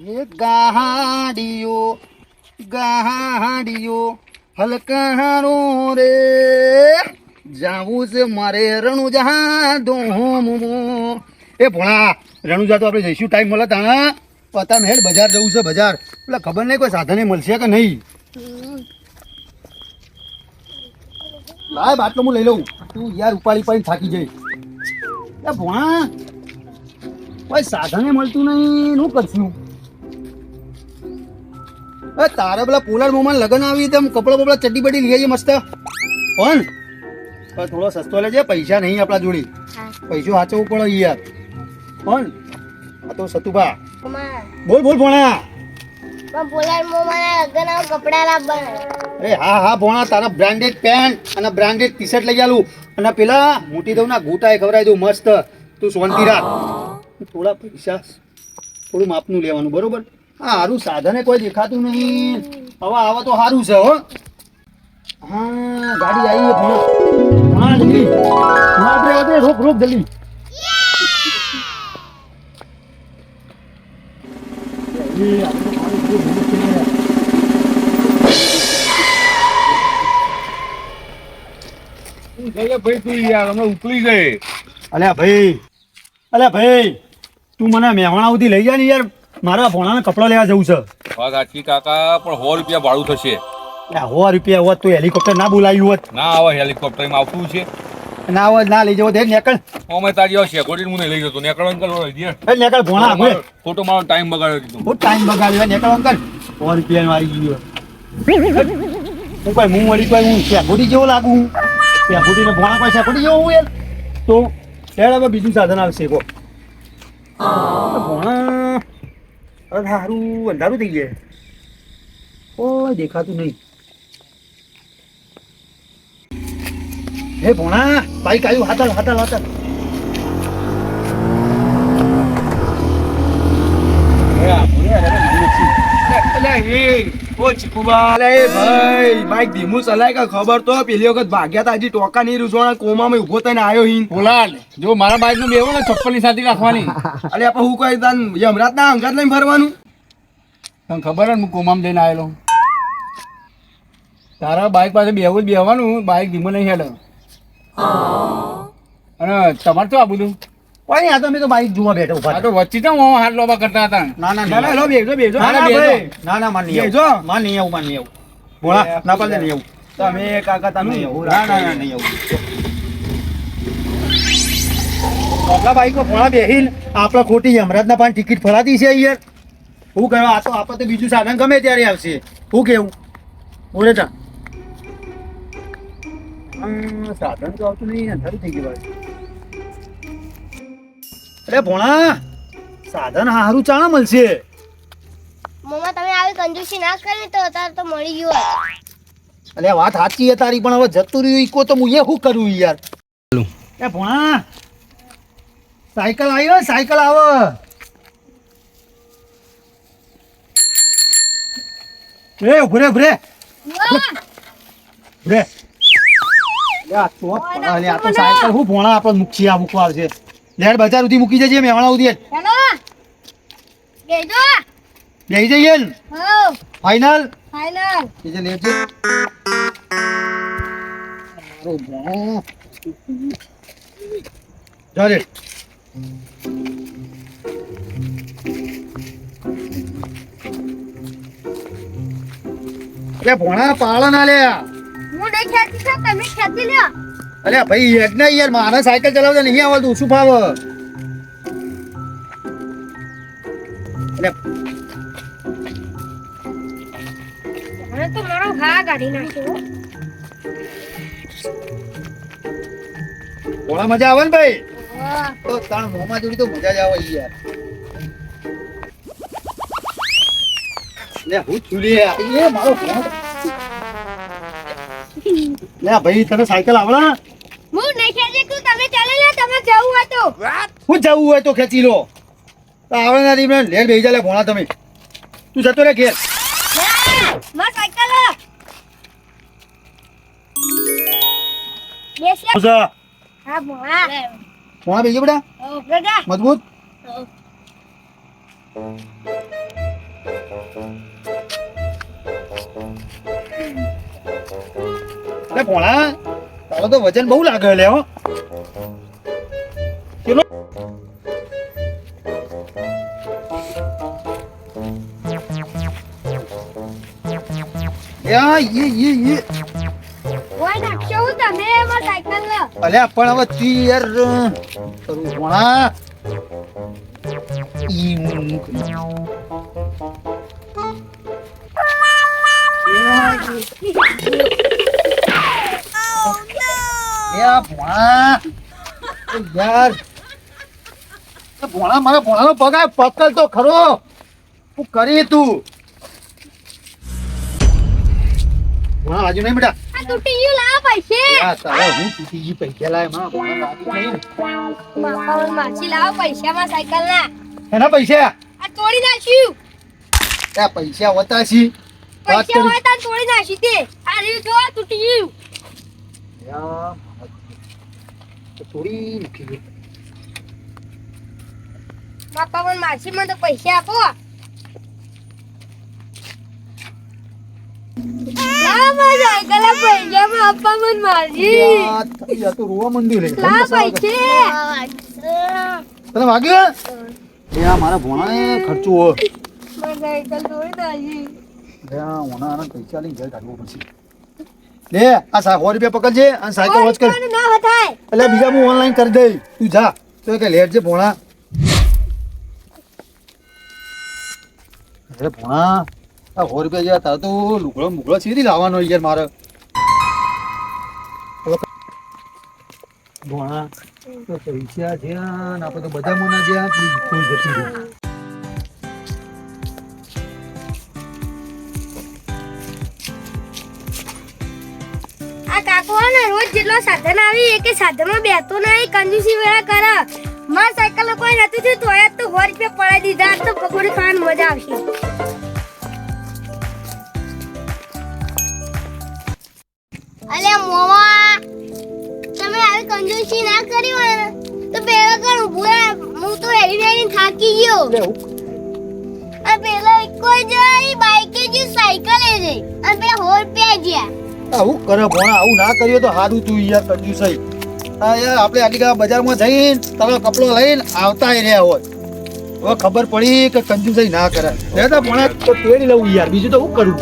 એ ગાહાડીયો ગાહાડીયો હલકારો રે. જાવું છે મારે રણુજા ધોમ એ ભોળા, રણુજા તો આપણે જઈશું, ટાઈમ મળે તાણા. પતા હેડ, બજાર જવું છે, બજાર. પેલા ખબર નહીં કોઈ સાધને મળશે કે નહીં. લાય, બાટલો હું લઈ લઉં. તું યાર ઉપાડી પાડી થાકી જઈ ભોણા કોઈ સાધને મળતું નહીં. શું કરશું? એ તારે પેલા પોલાર મોમાં લગન આવી તેમ કપડો બપડા ચડ્ડી બડી લઈ આવી મસ્ત. પણ થોડો સસ્તો લેજે પૈસા નહીં આપણા જોડે. પૈસો સાચવવું પડે યાર. પણ આ તો સતુભા. બોલ બોલ ભોણા. અરે હા હા ભોણા તારા બ્રાન્ડેડ પેન્ટ અને બ્રાન્ડેડ ટી શર્ટ લઈ આલું. અને પેલા મોટી દઉં ના ગોટા ખવડાવી દઉં મસ્ત. તું શાંતિ રાખ. થોડા પૈસા થોડું માપનું લેવાનું બરોબર? હા સારું સાધને કોઈ દેખાતું નહીં. હવે આવા તો સારું છે હો. હા ગાડી આવી ભોણા હા જલ્દી. હા આપણે આપણે રોક રોક જલ્દી. ભાઈ તું યાર અમે ઉકળી ગઈ. અલ્યા ભાઈ અલ્યા ભાઈ તું મને મહેમાણા સુધી લઈ જા ને યાર. મારા ભોણાને કપડાં લેવા જવું છે. વાત સાચી કાકા પણ સો રૂપિયા ભાડું થશે. સો રૂપિયા હોત તો હેલિકોપ્ટર ના બોલાવ્યું હોત. ના આવે હેલિકોપ્ટરમાં આવતું છે. ના હોત ના લઈ જવો દે નીકળ. અમે તારી આવશે શેકોડી હું લઈ જતો. નેકળ અંકલ એ નીકળ ભોણા આપણે ખોટો મારો ટાઈમ બગાડ્યો કીધું. બહુ ટાઈમ બગાડ્યો નેકળ અંકલ. સો રૂપિયાનું આવી ગયું. હું કોઈ હું વળી કોઈ હું શેકોડી જેવો લાગુ હું શેકોડીને ભોણા કોઈ શેકોડી જેવો હું તો ત્યારે હવે બીજું સાધન આવશે કો ભોણા. અરે સારું અંધારું થઈ જાય કોઈ દેખાતું નહીં. હે ભોણા, બાઈક આવ્યું હાથલ હાથલ હાથલ બાઈક ધીમું ચલાય કે ખબર તો પેલી વખત ભાગ્યા તા હજી ટોકા નહીં રૂસવાના કોમામાં ઊભો થઈને આવ્યો હિન. બોલાલ જો મારા બાઈકનું બેવો ને ચપ્પલની સાથે રાખવાની. અરે આપણે હું કહી તાન યમરાજ ના અંગાત લઈને ફરવાનું? તને ખબર હું કોમામ જઈને આવેલો તારા બાઈક પાસે બેવું જ બેવાનું બાઈક ધીમું નહીં હેડે. અને તમારે શું આ બધું? કોઈ આ તો અમે તો બાઈક જોવા બેઠા ઊભા તો વચ્ચે તો હું હાથ લોબા કરતા હતા. ના ના ના ના લો બેજો બેજો ના ના ના, બેજો ભાઈ. ના ના માન નહીં બેજો. માન નહીં આવું માન નહીં આવું. ભોળા ના પાડે નહીં આવું. તમે કાકા તમે આવું ના ના ના નહીં આવું. આપણા બાઈકો ભોળા બેહીન આપણે ખોટી યમરાજના પાન ટિકિટ ફરાતી છે યાર. હું કહેવા આ તો આપણે તો બીજું સાધન ગમે ત્યારે આવશે. હું કેવું? બોલે તા હમ, સાધન તો આવતું નહીં અંધારું થઈ ગયું અરે ભોણા સાધન હારું ચાણા મળશે. મોમાં તમે આવી કંજૂસી ના કરી તો અત્યારે તો મળી ગયું અરે વાત સાચી છે તારી પણ હવે જતું રહ્યું ઈકો તો હું એ શું કરું યાર? એ ભોણા સાયકલ આવ્યો સાયકલ આવે. એ ઉભરે ઉભરે. ઉભરે. લે આ તો આ તો સાયકલ હું ભોણા આપણે મુખ્ય આ મૂકવા આવશે લેડ બજાર સુધી મૂકી જજે મેવાણા સુધી. હેલો લઈ જઈએ ને? ફાઈનલ ફાઈનલ બીજે લેજે. મારો ભોણો પાળા ના લે હું નહીં ખેતી છે તમે ખેતી લ્યો. અરે ભાઈ એક ના યાર મારે સાયકલ ચલાવતા નહીં આવડતું શું ફાવે અરે તો મારો ઘા કાઢી નાખ્યો. ભોણા મજા આવે ને ભાઈ. તો તાણ મોમાં જોડી તો મજા જ આવે યાર. લે હું છુલી એ મારો લે ભાઈ તને સાયકલ આવડે હું નહીં ખેંચી તું તમે ચાલી લ્યો તમે જવું હોય તો હું જવું હોય તો ખેંચી લો. આવડે નથી મેં લેર બેસી જાય ભોણા તમે. તું જતો રે ઘેર. માર સાયકલ બેસ. ભોણા. બેસી બેટા મજબૂત? ભોળા તારો તો વજન બહુ લાગે લે હો. યા ये ये યે ઓય નાખશો તમે? એમાં સાયકલ અલ્યા પણ હવે તું યાર કરું ભોળા ઈ મુક એ મારા ભોણાનો પગ આ પકડ તો ખરો. હું કરી તું? ભોળા રાજુ નહીં બેટા. આ તૂટી ગયું લાવ પૈસે. આ તારા હું તૂટી ગઈ પૈસા લાયમાં ભોળા રાજુ નહીં. બાપા માછી લાવ પૈસામાં સાયકલ ના. એના પૈસા? આ તોડી નાખ્યું. આ પૈસા હોતા છી પૈસા કરી. તોડી નાખી તે આ રહ્યું જો તૂટી ગયું. યા, તો થોડી મૂકી દે. બાપા મને માછી મને તો પૈસા આપો લાવ મારી સાયકલ ના પૈસામાં આપવા મને મારજી યા, થઈ જા, તો રોવા મંડી લે. લાવ પૈસે તને વાગ્યું મારા ભોણાને ખર્ચો હોય. પૈસા લઈને ઘરે કાઢવો પડશે. લે આ સો રૂપિયા પકડજે અને સાયકલ વોચ કર. ઓળખવાનું ના થાય એટલે બીજા હું ઓનલાઈન કરી દઈ. તું જા. તો કે લેટ છે ભોણા. અરે ભોણા આ સો રૂપિયા જેવા તારે તો લુગડો મુગડો સીધી લાવવાનો યાર મારે? ભોણા, તો પૈસા ને રોજ જેટલો સાધન આવી, એ સાધનમાં બેતો નહીં, કંજૂસી વેળા કરે. માર સાયકલ કોઈ નતું થયું તો જ તો સો રૂપિયા પડાવી દીધા તો પકોડી મજા આવશે. અલે મોમા તમે આવી કંજૂસી ના કરી હોય તો પેલા કણ ઊભું હું તો હેરી હેરી થાકી ગયો. અને પેલા કોઈ જઈ બાઈકે જે સાયકલે જઈ અને પેલા સો પે જ્યાં આવું કરે ભણા આવું ના કર્યો તો સારું તું યાર કરજું સહી હા યાર આપણે આટલી બજારમાં જઈને તમે કપડો લઈને આવતા રહ્યા હોય. હવે ખબર પડી કે કંજુસાઈ ના કરે રહેતા ભોણા તો તેડી લઉં યાર. બીજું તો હું કરું?